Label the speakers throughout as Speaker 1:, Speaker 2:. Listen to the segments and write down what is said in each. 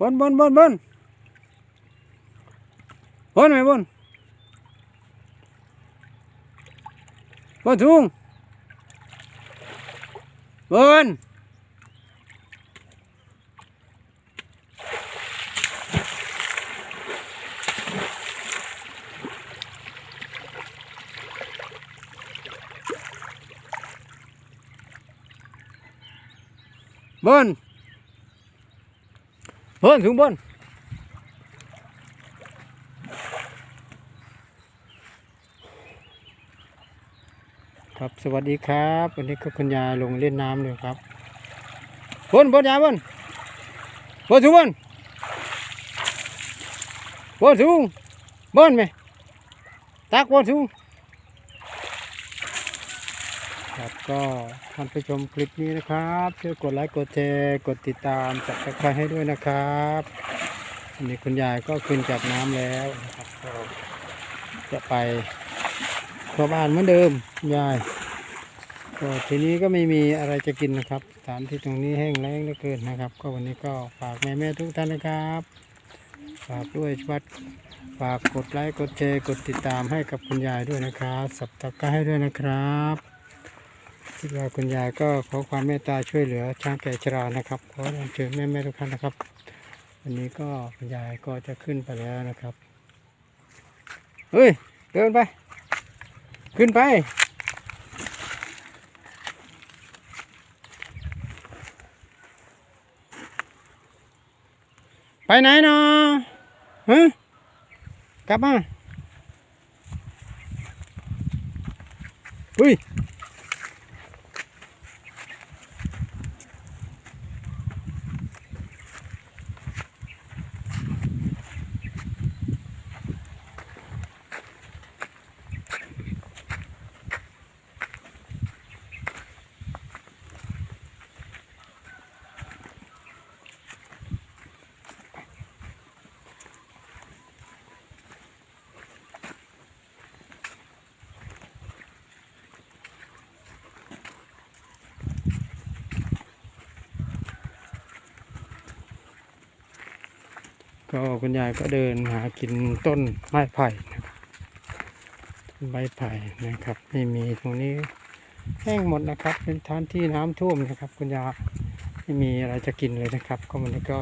Speaker 1: บนบนบนบนบนไหมบนบนสูงบนบนบนสูงบนครับสวัสดีครับ วันนี้ก็คุณยายลงเล่นน้ำเลยครับบนบนยายบนบนสูงบนบนสูงบนไหมตักบนสูงครับ ก็ท่านผู้ชมคลิปนี้นะครับช่วยกดไลค์กดแชร์กดติดตามจับตะไครให้ด้วยนะครับวันนี้คุณยายก็ขึ้นจากน้ำแล้วนะครับก็จะไปเข้าบ้านเหมือนเดิมยายก็ทีนี้ก็ไม่มีอะไรจะกินนะครับสถานที่ตรงนี้แห้งแล้งเหลือเกินนะครับ ก็วันนี้ก็ฝากแม่แม่ทุกท่านนะครับ ฝากด้วยวัดฝากกดไลค์กดแชร์กดติดตามให้กับคุณยายด้วยนะครับสับตะไคร้ให้ด้วยนะครับ ที่ว่าคุณยายก็ขอความเมตตาช่วยเหลือช้างแก่ชรานะครับขอเรียนเชิญแม่แม่ๆทุกท่านนะครับ วันนี้ก็คุณยายก็จะขึ้นไปแล้วนะครับเฮ้ยเดินไป ขึ้นไปไปไหนเนาะฮะกลับมาอุ้ย ก็คุณยายก็เดินหากินต้นไม้ไผ่นะครับใบไผ่นะครับ ไม่มีตรงนี้แห้งหมดนะครับ เป็นทานที่น้ำท่วมนะครับ คุณยายไม่มีอะไรจะกินเลยนะครับ ก็มันก็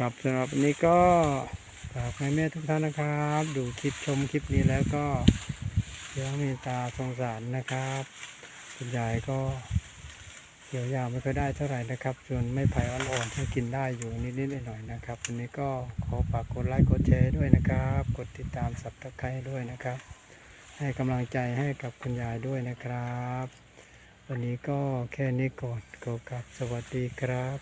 Speaker 1: ครับสำหรับวันนี้ก็ฝากให้แม่ทุกท่านนะครับ ดูคลิปชมคลิปนี้แล้วก็เดี๋ยวมตตาสงสารนะครับคุณยายก็เกี่ยวยาวไม่ค่อยได้เท่าไหร่นะครับส่วนไม่ไผ่อ่อนๆให้กินได้อยู่นิดๆหน่อยๆนะครับวันนี้ก็ขอฝากกดไลค์กดแชร์ด้วยนะครับ กดติดตามสับตะไคร้ด้วยนะครับ ให้กำลังใจให้กับคุณยายด้วยนะครับ วันนี้ก็แค่นี้ก่อนขอกลับสวัสดีครับ